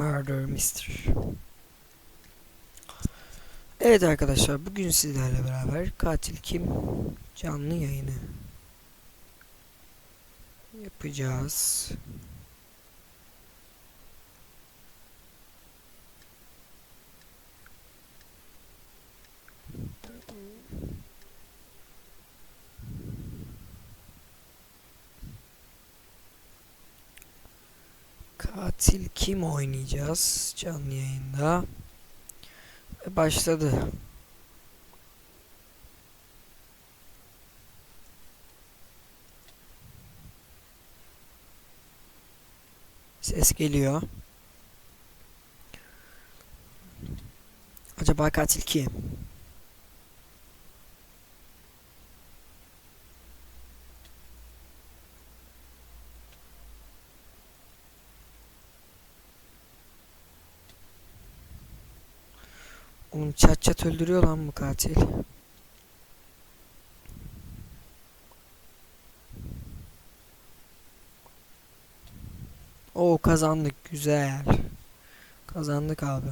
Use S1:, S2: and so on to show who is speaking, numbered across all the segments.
S1: Murder Mystery. Evet arkadaşlar bugün sizlerle beraber katil kim canlı yayını yapacağız. Katil kim oynayacağız canlı yayında? Ve başladı. Ses geliyor. Acaba katil kim? Oğlum çat çat öldürüyor lan bu katil. Oo kazandık güzel. Kazandık abi.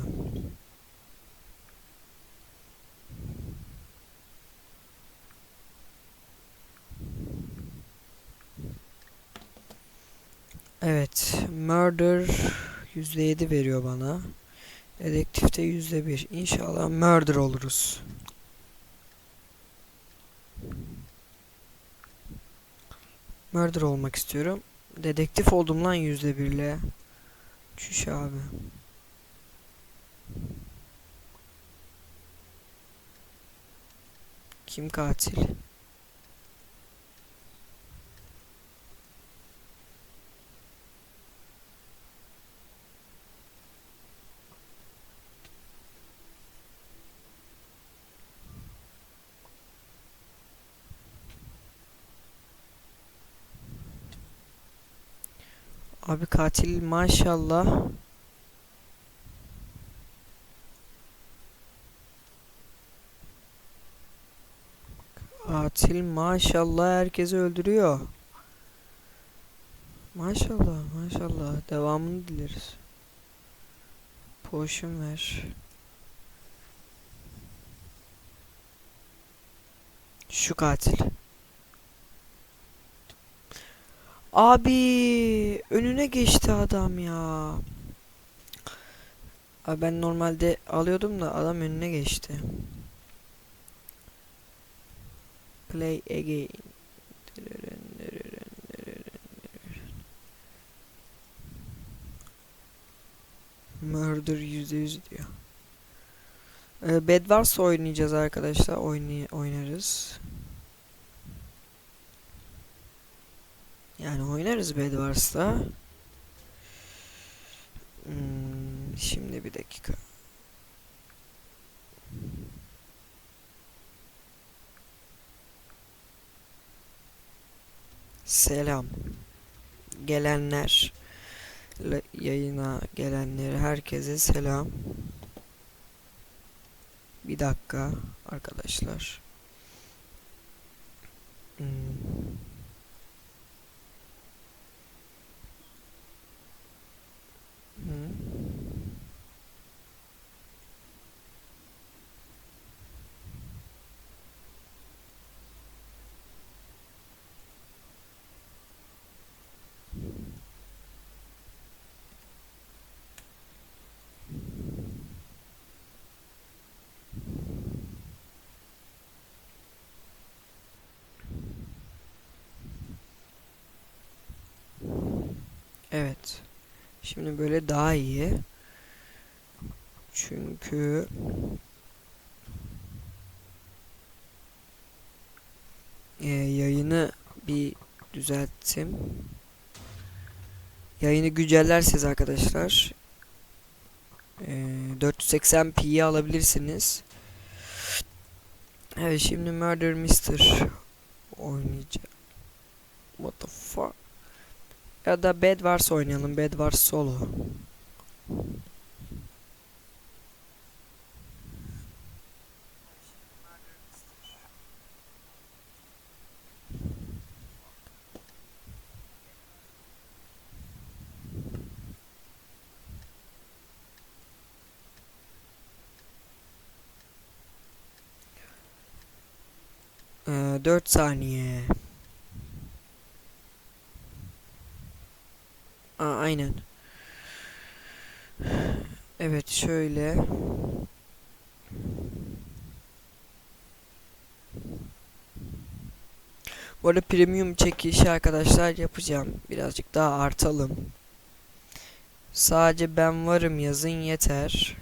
S1: Evet, murder %7 veriyor bana. Dedektifte yüzde bir. İnşallah murder oluruz. Murder olmak istiyorum. Dedektif oldum lan yüzde birle. Çüş abi. Kim katil? Abi katil maşallah. Katil maşallah herkesi öldürüyor. Maşallah maşallah devamını dileriz. Potion ver. Şu katil. Abi önüne geçti adam ya. Abi ben normalde alıyordum da adam önüne geçti. Play again. Murder %100 diyor. Ee, Bed Wars oynayacağız arkadaşlar. Oynay oynarız. Yani oynarız Bed Wars'ta. Hmm, şimdi bir dakika. Selam. Gelenler yayına gelenlere herkese selam. Bir dakika arkadaşlar. Hmm. Evet. Şimdi böyle daha iyi. Çünkü e, yayını bir düzelttim. Yayını güncellerseniz arkadaşlar e, 480p'yi alabilirsiniz. Evet şimdi Murder Mister oynayacağım. What the fuck? Ya da Bed Wars oynayalım. Bed Wars solo. Ee, 4 saniye. Aa, aynen. Evet şöyle. Bu arada premium çekilişi arkadaşlar yapacağım. Birazcık daha artalım. Sadece ben varım yazın yeter.